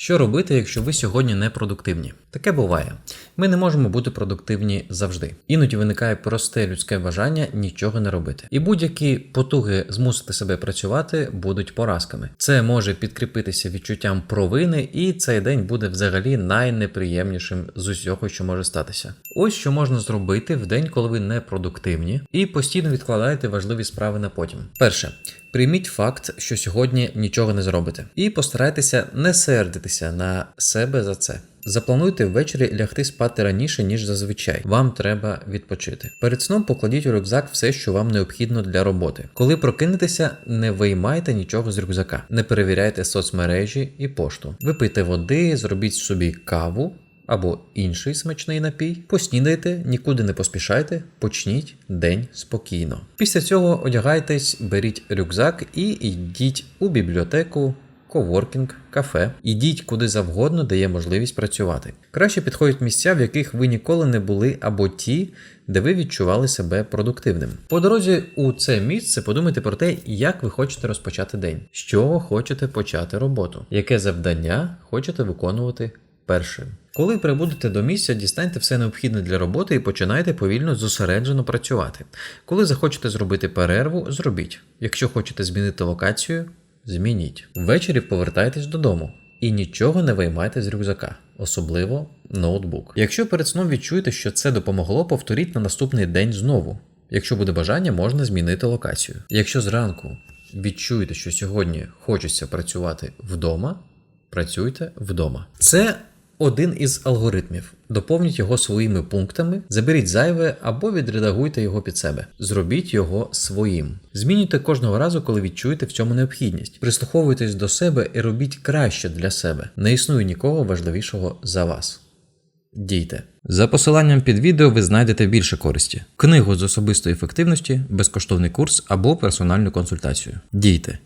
Що робити, якщо ви сьогодні не продуктивні? Таке буває. Ми не можемо бути продуктивні завжди. Іноді виникає просте людське бажання нічого не робити. І будь-які потуги змусити себе працювати будуть поразками. Це може підкріпитися відчуттям провини, і цей день буде взагалі найнеприємнішим з усього, що може статися. Ось що можна зробити в день, коли ви не продуктивні, і постійно відкладаєте важливі справи на потім. Перше. Прийміть факт, що сьогодні нічого не зробите, і постарайтеся не сердитися на себе за це. Заплануйте ввечері лягти спати раніше, ніж зазвичай. Вам треба відпочити. Перед сном покладіть у рюкзак все, що вам необхідно для роботи. Коли прокинетеся, не виймайте нічого з рюкзака, не перевіряйте соцмережі і пошту. Випийте води, зробіть собі каву. Або інший смачний напій, поснідайте, нікуди не поспішайте, почніть день спокійно. Після цього одягайтесь, беріть рюкзак і йдіть у бібліотеку, коворкінг, кафе. Ідіть куди завгодно, де є можливість працювати. Краще підходять місця, в яких ви ніколи не були, або ті, де ви відчували себе продуктивним. По дорозі у це місце подумайте про те, як ви хочете розпочати день, з чого хочете почати роботу, яке завдання хочете виконувати першим. Коли прибудете до місця, дістаньте все необхідне для роботи і починайте повільно зосереджено працювати. Коли захочете зробити перерву, зробіть. Якщо хочете змінити локацію, змініть. Ввечері повертайтесь додому і нічого не виймайте з рюкзака, особливо ноутбук. Якщо перед сном відчуєте, що це допомогло, повторіть на наступний день знову. Якщо буде бажання, можна змінити локацію. Якщо зранку відчуєте, що сьогодні хочеться працювати вдома, працюйте вдома. Це один із алгоритмів. Доповніть його своїми пунктами, заберіть зайве або відредагуйте його під себе. Зробіть його своїм. Змінюйте кожного разу, коли відчуєте в цьому необхідність. Прислуховуйтесь до себе і робіть краще для себе. Не існує нікого важливішого за вас. Дійте. За посиланням під відео ви знайдете більше користі: книгу з особистої ефективності, безкоштовний курс або персональну консультацію. Дійте.